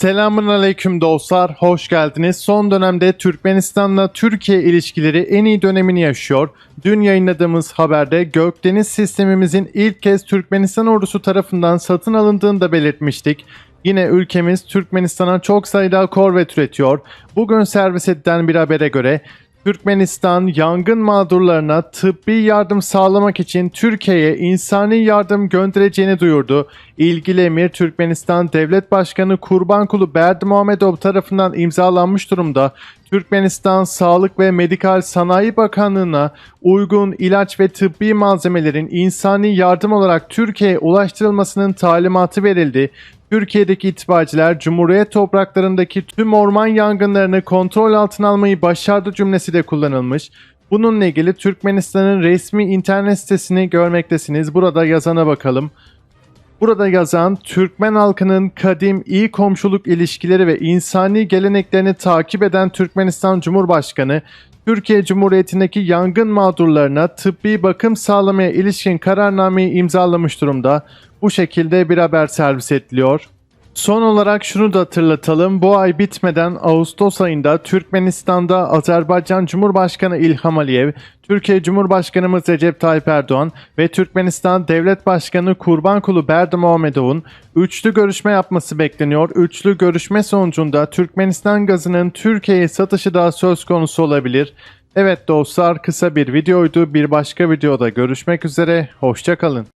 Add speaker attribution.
Speaker 1: Selamun aleyküm dostlar, hoş geldiniz. Son dönemde Türkmenistan'la Türkiye ilişkileri en iyi dönemini yaşıyor. Dün yayınladığımız haberde Gökdeniz sistemimizin ilk kez Türkmenistan ordusu tarafından satın alındığını da belirtmiştik. Yine ülkemiz Türkmenistan'a çok sayıda korvet üretiyor. Bugün servis edilen bir habere göre Türkmenistan yangın mağdurlarına tıbbi yardım sağlamak için Türkiye'ye insani yardım göndereceğini duyurdu. İlgili emir Türkmenistan Devlet Başkanı Kurbankulu Berdi Muhammedov tarafından imzalanmış durumda. Türkmenistan Sağlık ve Medikal Sanayi Bakanlığı'na uygun ilaç ve tıbbi malzemelerin insani yardım olarak Türkiye'ye ulaştırılmasının talimatı verildi. Türkiye'deki itfaiyeciler Cumhuriyet topraklarındaki tüm orman yangınlarını kontrol altına almayı başardı cümlesi de kullanılmış. Bununla ilgili Türkmenistan'ın resmi internet sitesini görmektesiniz. Burada yazana bakalım. Burada yazan Türkmen halkının kadim iyi komşuluk ilişkileri ve insani geleneklerini takip eden Türkmenistan Cumhurbaşkanı, Türkiye Cumhuriyeti'ndeki yangın mağdurlarına tıbbi bakım sağlamaya ilişkin kararnameyi imzalamış durumda. Bu şekilde bir haber servis ediliyor. Son olarak şunu da hatırlatalım. Bu ay bitmeden Ağustos ayında Türkmenistan'da Azerbaycan Cumhurbaşkanı İlham Aliyev, Türkiye Cumhurbaşkanımız Recep Tayyip Erdoğan ve Türkmenistan Devlet Başkanı Kurbankulu Berdi Muhammedov'un üçlü görüşme yapması bekleniyor. Üçlü görüşme sonucunda Türkmenistan gazının Türkiye'ye satışı da söz konusu olabilir. Evet dostlar kısa bir videoydu. Bir başka videoda görüşmek üzere. Hoşçakalın.